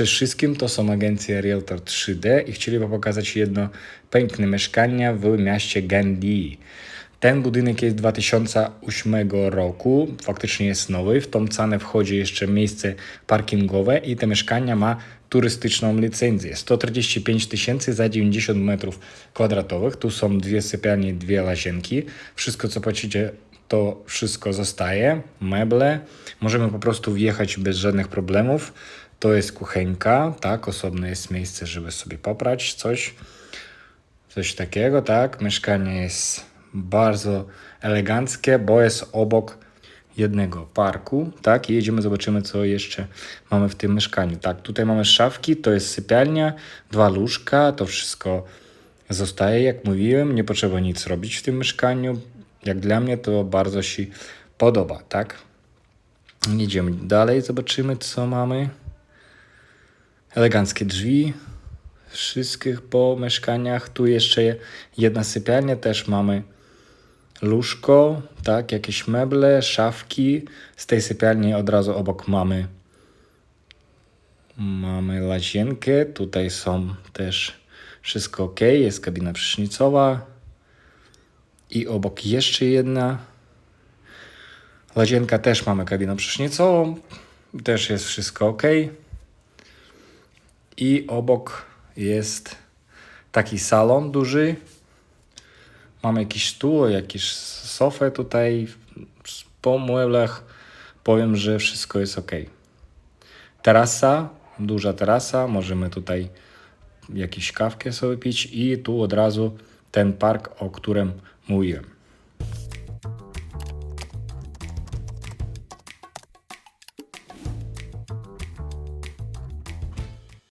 Cześć wszystkim, to są agencje Realtor 3D i chcieliby pokazać jedno piękne mieszkanie w mieście Gandhi. Ten budynek jest 2008 roku, faktycznie jest nowy. W tą cenę wchodzi jeszcze miejsce parkingowe i to mieszkanie ma turystyczną licencję. 145 tysięcy za 90 metrów kwadratowych. Tu są dwie sypialnie, dwie łazienki. Wszystko co płacicie to wszystko zostaje, meble. Możemy po prostu wjechać bez żadnych problemów. To jest kuchenka, tak, osobne jest miejsce, żeby sobie poprać coś, coś takiego, tak. Mieszkanie jest bardzo eleganckie, bo jest obok jednego parku, tak, i jedziemy, zobaczymy, co jeszcze mamy w tym mieszkaniu. Tak, tutaj mamy szafki, to jest sypialnia, dwa łóżka, to wszystko zostaje, jak mówiłem, nie potrzeba nic robić w tym mieszkaniu. Jak dla mnie to bardzo się podoba, tak. Jedziemy dalej, zobaczymy, co mamy. Eleganckie drzwi, wszystkich po mieszkaniach. Tu jeszcze jedna sypialnia, też mamy łóżko, tak, jakieś meble, szafki. Z tej sypialni od razu obok mamy mamy łazienkę. Tutaj są też wszystko ok, jest kabina prysznicowa i obok jeszcze jedna łazienka też mamy kabinę prysznicową. Też jest wszystko ok. I obok jest taki salon duży. Mamy jakiś stół, jakieś sofę tutaj po mueblach. Powiem, że wszystko jest ok. Terasa, duża terasa. Możemy tutaj jakieś kawkę sobie pić i tu od razu ten park, o którym mówiłem.